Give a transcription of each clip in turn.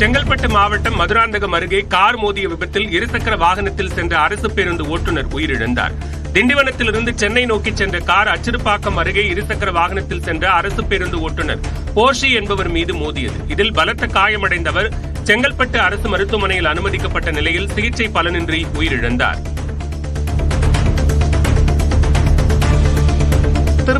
செங்கல்பட்டு மாவட்டம் மதுராந்தகம் அருகே கார் மோதிய விபத்தில் இருசக்கர வாகனத்தில் சென்ற அரசு பேருந்து ஓட்டுநர் உயிரிழந்தார். திண்டிவனத்திலிருந்து சென்னை நோக்கி சென்ற கார் அச்சிறுப்பாக்கம் அருகே இருசக்கர வாகனத்தில் சென்ற அரசு பேருந்து ஓட்டுநர் போஷி என்பவர் மீது மோதியது. இதில் பலத்த காயமடைந்தவர் செங்கல்பட்டு அரசு மருத்துவமனையில் அனுமதிக்கப்பட்ட நிலையில் சிகிச்சை பலனின்றி உயிரிழந்தார்.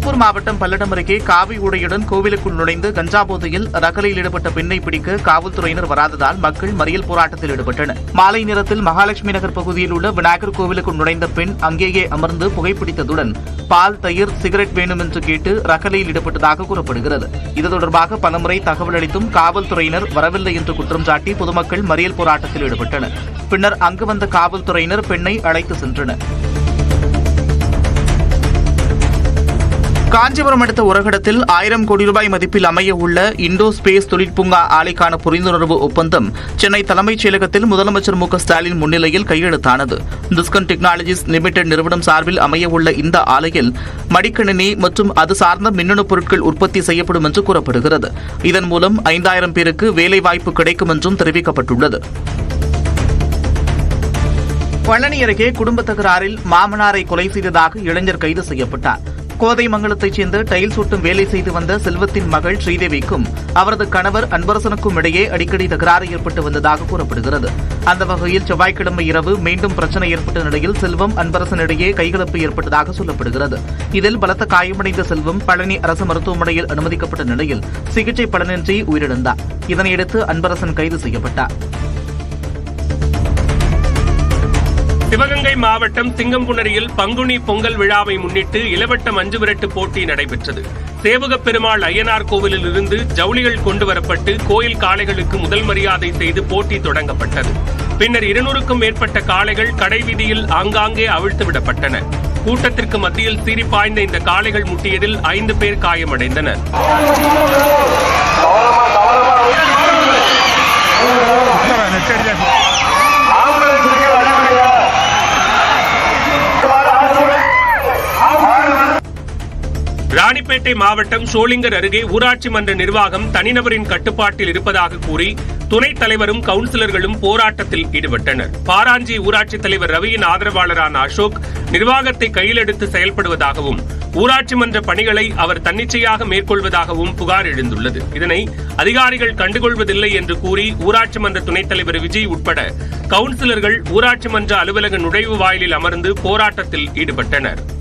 திருப்பூர் மாவட்டம் பல்லடம் அருகே காவி உடையுடன் கோவிலுக்குள் நுழைந்து கஞ்சா போதையில் ரகலையில் ஈடுபட்ட பெண்ணை பிடிக்க காவல்துறையினர் வராததால் மக்கள் மறியல் போராட்டத்தில் ஈடுபட்டனர். மாலை நேரத்தில் மகாலட்சுமி நகர் பகுதியில் உள்ள விநாயகர் கோவிலுக்குள் நுழைந்த பெண் அங்கேயே அமர்ந்து புகைப்பிடித்ததுடன் பால் தயிர் சிகரெட் வேண்டும் என்று கேட்டு ரகலையில் ஈடுபட்டதாக கூறப்படுகிறது. இது தொடர்பாக பலமுறை தகவல் அளித்தும் காவல்துறையினர் வரவில்லை என்று குற்றம் சாட்டி பொதுமக்கள் மறியல் போராட்டத்தில் ஈடுபட்டனர். பின்னர் அங்கு வந்த காவல்துறையினர் பெண்ணை அழைத்து சென்றனர். காஞ்சிபுரம் அடுத்த உரகடத்தில் ஆயிரம் கோடி ரூபாய் மதிப்பில் அமைய உள்ள இண்டோ ஸ்பேஸ் தொழிற்பூங்கா ஆலைக்கான புரிந்துணர்வு ஒப்பந்தம் சென்னை தலைமைச் செயலகத்தில் முதலமைச்சர் மு க ஸ்டாலின் முன்னிலையில் கையெழுத்தானது. டிஸ்கன் டெக்னாலஜிஸ் லிமிடெட் நிறுவனம் சார்பில் அமைய உள்ள இந்த ஆலையில் மடிக்கணினி மற்றும் அது சார்ந்த மின்னணு பொருட்கள் உற்பத்தி செய்யப்படும் என்று கூறப்படுகிறது. இதன் மூலம் ஐந்தாயிரம் பேருக்கு வேலைவாய்ப்பு கிடைக்கும் என்றும் தெரிவிக்கப்பட்டுள்ளது. பழனி அருகே குடும்ப தகராறில் மாமனாரை கொலை செய்ததாக இளைஞர் கைது செய்யப்பட்டார். கோதைமங்கலத்தைச் சேர்ந்த டைல் சூட்டும் வேலை செய்து வந்த செல்வத்தின் மகள் ஸ்ரீதேவிக்கும் அவரது கணவர் அன்பரசனுக்கும் இடையே அடிக்கடி தகராறு ஏற்பட்டு வந்ததாக கூறப்படுகிறது. அந்த வகையில் செவ்வாய்க்கிழமை இரவு மீண்டும் பிரச்சனை ஏற்பட்ட நிலையில் செல்வம் அன்பரசன் இடையே கைகலப்பு ஏற்பட்டதாக சொல்லப்படுகிறது. இதில் பலத்த காயமடைந்த செல்வம் பழனி அரசு மருத்துவமனையில் அனுமதிக்கப்பட்ட நிலையில் சிகிச்சை பலனின்றி உயிரிழந்தார். இதனையடுத்து அன்பரசன் கைது செய்யப்பட்டார். சிவகங்கை மாவட்டம் சிங்கம்புணரியில் பங்குனி பொங்கல் விழாவை முன்னிட்டு இளவட்ட மஞ்சு விரட்டு போட்டி நடைபெற்றது. சேவகப் பெருமாள் ஐயனார் கோவிலில் இருந்து ஜவுளிகள் கொண்டு வரப்பட்டு கோயில் காளைகளுக்கு முதல் மரியாதை செய்து போட்டி தொடங்கப்பட்டது. பின்னர் இருநூறுக்கும் மேற்பட்ட காளைகள் கடைவீதியில் ஆங்காங்கே அவிழ்த்து விடப்பட்டன. கூட்டத்திற்கு மத்தியில் சீறி பாய்ந்த இந்த காளைகள் முட்டியதில் ஐந்து பேர் காயமடைந்தனர். ராணிப்பேட்டை மாவட்டம் சோளிங்கர் அருகே ஊராட்சி மன்ற நிர்வாகம் தனிநபரின் கட்டுப்பாட்டில் இருப்பதாக கூறி துணைத் தலைவரும் கவுன்சிலர்களும் போராட்டத்தில் ஈடுபட்டனர். பாராஞ்சி ஊராட்சி தலைவர் ரவியின் ஆதரவாளரான அசோக் நிர்வாகத்தை கையில் எடுத்து செயல்படுவதாகவும் ஊராட்சி மன்ற பணிகளை அவர் தன்னிச்சையாக மேற்கொள்வதாகவும் புகார் எழுந்துள்ளது. இதனை அதிகாரிகள் கண்டுகொள்வதில்லை என்று கூறி ஊராட்சி மன்ற துணைத் தலைவர் விஜய் உட்பட கவுன்சிலர்கள் ஊராட்சி மன்ற அலுவலக நுழைவு வாயிலில் அமர்ந்து போராட்டத்தில் ஈடுபட்டனர்.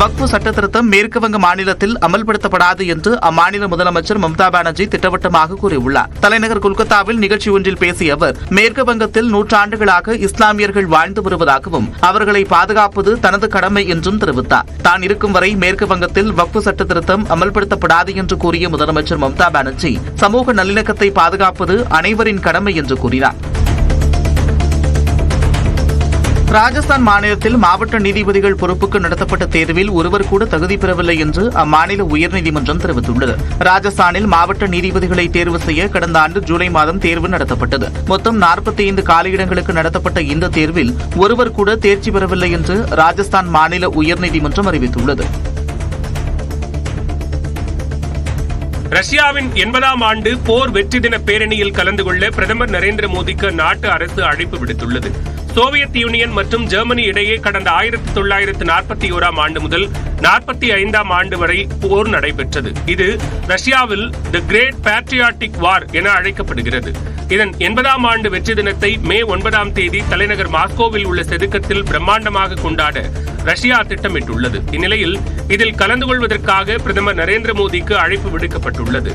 வக்ஃபு சட்டத்திருத்தம் மேற்குவங்க மாநிலத்தில் அமல்படுத்தப்படாது என்று அம்மாநில முதலமைச்சர் மம்தா பானர்ஜி திட்டவட்டமாக கூறியுள்ளார். தலைநகர் கொல்கத்தாவில் நிகழ்ச்சி ஒன்றில் பேசிய அவர் மேற்கு வங்கத்தில் நூற்றாண்டுகளாக இஸ்லாமியர்கள் வாழ்ந்து வருவதாகவும் அவர்களை பாதுகாப்பது தனது கடமை என்றும் தெரிவித்தார். தான் இருக்கும் வரை மேற்கு வங்கத்தில் வக்ஃபு சட்டத்திருத்தம் அமல்படுத்தப்படாது என்று கூறிய முதலமைச்சர் மம்தா பானர்ஜி சமூக நல்லிணக்கத்தை பாதுகாப்பது அனைவரின் கடமை என்று கூறினார். ராஜஸ்தான் மாநிலத்தில் மாவட்ட நீதிபதிகள் பொறுப்புக்கு நடத்தப்பட்ட தேர்வில் ஒருவர் கூட தகுதி பெறவில்லை என்று அம்மாநில உயர்நீதிமன்றம் தெரிவித்துள்ளது. ராஜஸ்தானில் மாவட்ட நீதிபதிகளை தேர்வு செய்ய கடந்த ஆண்டு ஜூலை மாதம் தேர்வு நடத்தப்பட்டது. மொத்தம் நாற்பத்தி ஐந்து காலியிடங்களுக்கு நடத்தப்பட்ட இந்த தேர்வில் ஒருவர் கூட தேர்ச்சி பெறவில்லை என்று ராஜஸ்தான் மாநில உயர்நீதிமன்றம் அறிவித்துள்ளது. ரஷ்யாவின் எண்பதாம் ஆண்டு போர் வெற்றி தின பேரணியில் கலந்து கொள்ள பிரதமர் நரேந்திர மோடிக்கு நாட்டு அரசு அழைப்பு விடுத்துள்ளது. சோவியத் யூனியன் மற்றும் ஜெர்மனி இடையே கடந்த ஆயிரத்தி தொள்ளாயிரத்து நாற்பத்தி ஓராம் ஆண்டு முதல் நாற்பத்தி ஐந்தாம் ஆண்டு வரை போர் நடைபெற்றது. இது ரஷ்யாவில் தி கிரேட் பேட்ரியாட்டிக் வார் என அழைக்கப்படுகிறது. இதன் எண்பதாம் ஆண்டு வெற்றி தினத்தை மே ஒன்பதாம் தேதி தலைநகர் மாஸ்கோவில் உள்ள செதுக்கத்தில் பிரம்மாண்டமாக கொண்டாட ரஷ்யா திட்டமிட்டுள்ளது. இந்நிலையில் இதில் கலந்து கொள்வதற்காக பிரதமர் நரேந்திர மோடிக்கு அழைப்பு விடுக்கப்பட்டுள்ளது.